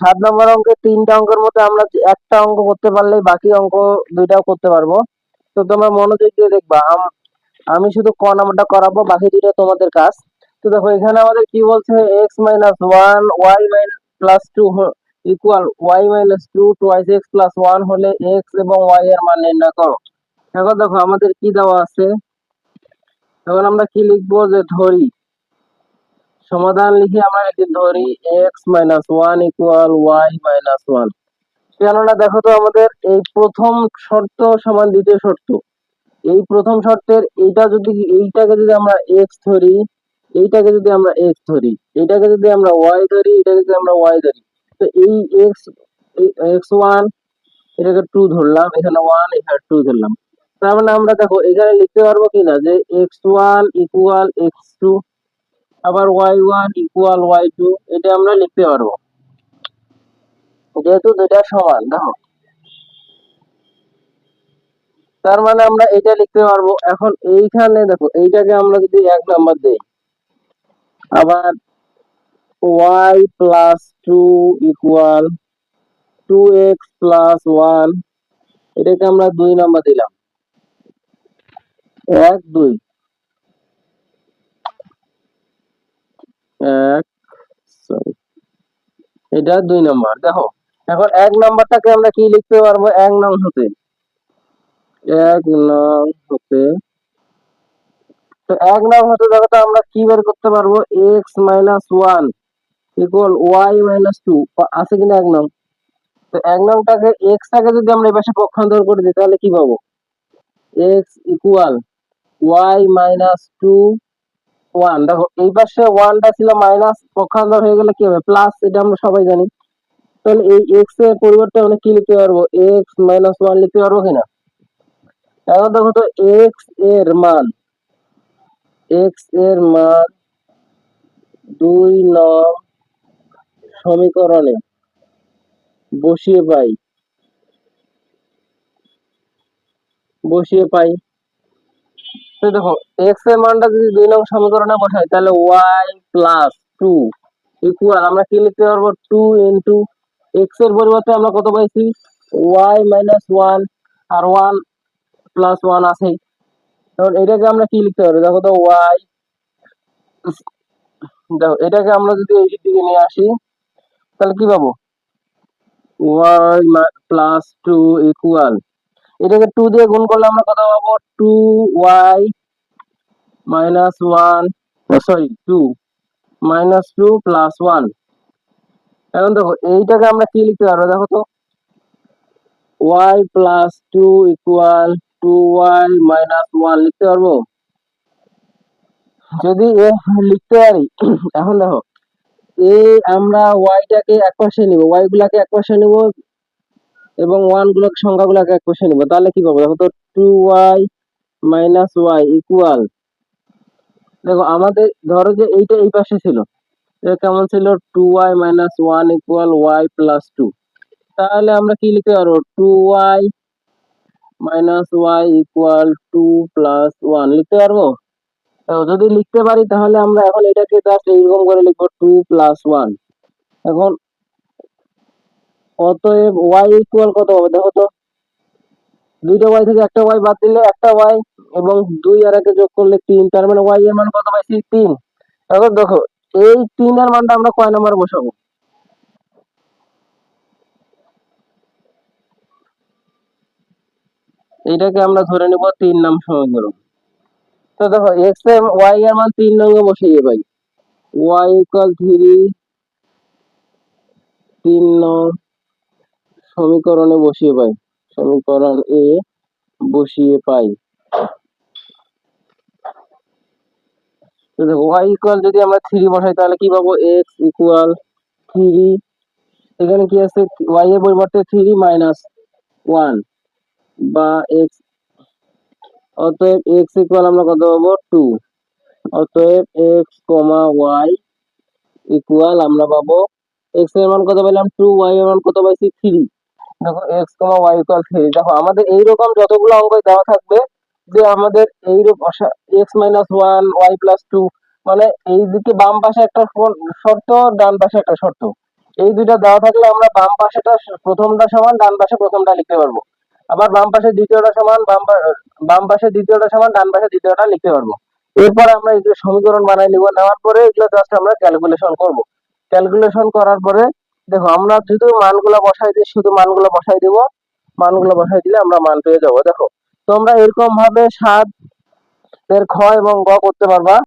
সাত নম্বর অঙ্কে তিনটা অঙ্কের মধ্যে আমরা একটা অঙ্ক করতে পারলেই বাকি অঙ্ক দুইটাও করতে পারব। তো তোমরা মনোযোগ দিয়ে দেখবা, আমি শুধু ক নাম্বারটা করাবো, বাকি দুইটা তোমাদের কাজ। তো দেখো, এখানে আমাদের কি বলছে? X minus one y minus plus two equal y minus two twice x plus one হলে এক্স এবং ওয়াই এর মান নির্ণয় করো। এখন দেখো, আমাদের কি দেওয়া আছে? এখন আমরা কি লিখব যে ধরি? সমাধান লিখে আমরা এটি ধরি x minus one equal y minus one কেননা দেখো তো আমাদের এই প্রথম শর্ত সমান দ্বিতীয় শর্ত। এই প্রথম শর্তের এইটা যদি, এইটাকে যদি আমরা এক্স ধরি, এইটাকে যদি আমরা এক্স ধরি, এইটাকে যদি আমরা ওয়াই ধরি এটাকে যদি আমরা ওয়াই ধরি। তো এই এক্স এক্স ওয়ান এটাকে টু ধরলাম, এখানে ওয়ান এখানে টু ধরলাম। তার মানে আমরা দেখো এখানে লিখতে পারব কিনা যে x one equal x two আবার y one equal y two, এটা আমরা লিখতে পারব। যেহেতু দুইটা সমান, দেখো। তার মানে আমরা এটা লিখতে পারব। এখন এইখানে দেখো, এইটাকে আমরা যদি এক নাম্বার দেই, আবার y plus two equal two x plus one, এটাকে আমরা দুই নাম্বার দিলাম। এক, দুই। এক সরি এটা দুই নাম্বার, দেখো। এখন এক নাম্বারটাকে আমরা কি লিখতে পারব? এক নং হতে। এক নং হতে। তো এক নং হতে দেখো আমরা কি বের করতে পারব? X minus one equal y minus two আছে কিনা এক নং? তো এক নংটাকে এক্স টাকে যদি আমরা পাশে পক্ষান্তর করে দিই, তাহলে কি পাবো? X equal y minus two one দেখো, এই পাশে ওয়ানটা ছিল মাইনাস পক্ষান্তর হয়ে গেলে কি হবে? প্লাস এটা আমরা সবাই জানি। তাহলে এই এক্সের পরিবর্তে আমরা কি লিখতে পারব? এক্স মাইনাস ওয়ান লিখতে পারব কিনা? এখন দেখো তো এক্সের মান এক্সের মান দুই নং সমীকরণে বসিয়ে পাই। বসিয়ে পাই। তো দেখো এক্সের মানটা যদি দুই নং সমীকরণে বসাই, তাহলে ওয়াই প্লাস টু ইকুয়াল আমরা কি লিখতে পারব? টু ইন্টু এক্সের পরিবর্তে আমরা কত পাইছি? ওয়াই মাইনাস ওয়ান আর ওয়ান প্লাস ওয়ান আছেই। তখন এটাকে আমরা কি লিখতে পারব দেখো তো ওয়াই দেখো, এটাকে আমরা যদি এই দিকে নিয়ে আসি, তাহলে কি পাবো? ওয়াই প্লাস টু ইকুয়াল এটাকে টু দিয়ে গুণ করলে আমরা কত পাবো? Two y minus one sorry two minus two plus one এখন দেখো, এইটাকে আমরা কি লিখতে পারব? দেখো তো। Y plus two equal two y minus one লিখতে পারব? যদি এ লিখতে পারি, এখন দেখো এই আমরা ওয়াইটাকে এক পাশে নিব ওয়াই গুলাকে এক পাশে নিব এবং ওয়ান গুলোকে সংখ্যাগুলোকে এক পাশে নিব। তাহলে কি পাবো? দেখো তো two y minus y equal দেখো, আমাদের, ধরো যে এইটা এই পাশে ছিল। কেমন ছিল? Two y minus one equal y plus two তাহলে আমরা কি লিখতে পারব? Two y minus y equal two plus one লিখতে পারব? যদি লিখতে পারি, তাহলে আমরা এখন এটাকে জাস্ট এইরকম করে লিখব টু প্লাস ওয়ান এখন অতএব ওয়াই ইকুয়াল কত হবে? দেখো তো, দুইটা ওয়াই থেকে একটা ওয়াই বাদ দিলে একটা ওয়াই এবং দুই আর একে যোগ করলে তিন, তার মানে ওয়াই এর মান কত পাইছি? তিন। এখন দেখো, এই তিনের মানটা আমরা কয় নম্বরে বসাবো? এইটাকে আমরা ধরে নিব তিন নাম সমীকরণ। তো দেখো এক্সের ওয়াই এর মান তিন নঙ্গে বসিয়ে পাই। ওয়াই ইকুয়াল থ্রি তিন নং সমীকরণে বসিয়ে পাই। সমীকরণ এ বসিয়ে পাই। ওয়াই ইকুয়াল যদি আমরা থ্রি বসাই, তাহলে কি পাবো? এক্স ইকুয়াল থ্রি এখানে কি আছে? ওয়াই এর পরিবর্তে থ্রি মাইনাস ওয়ান বা এক্স অতএব এক্স ইকুয়াল আমরা কত পাবো? টু অতএব এক্স কমা ওয়াই ইকুয়াল আমরা পাবো। এক্সের মান কত পেলাম? টু ওয়াই এর মান কত পাইছি? থ্রি দেখো x comma y equal three দেখো, আমাদের এইরকম যতগুলো অঙ্ক দেওয়া থাকবে যে আমাদের এইরকম x minus one y plus two মানে এই দিকে বাম পাশে একটা শর্ত, ডান পাশে একটা শর্ত। এই দুইটা দেওয়া থাকলে আমরা বাম পাশেটা প্রথমটা সমান, ডান পাশে প্রথমটা লিখতে পারব। আবার বাম পাশে দ্বিতীয়টা সমান, বাম বাম পাশে দ্বিতীয়টা সমান, ডান পাশে দ্বিতীয়টা লিখতে পারব। এরপর আমরা এগুলো সমীকরণ বানাই নিব, নেওয়ার পরে এগুলো জাস্ট আমরা ক্যালকুলেশন করব। ক্যালকুলেশন করার পরে দেখো, আমরা শুধু মানগুলো বসাই দিই শুধু মানগুলো বসাই দিব, মানগুলো বসাই দিলে আমরা মান পেয়ে যাব। দেখো, তোমরা এরকম ভাবে সাত এর খ এবং গ করতে পারবা।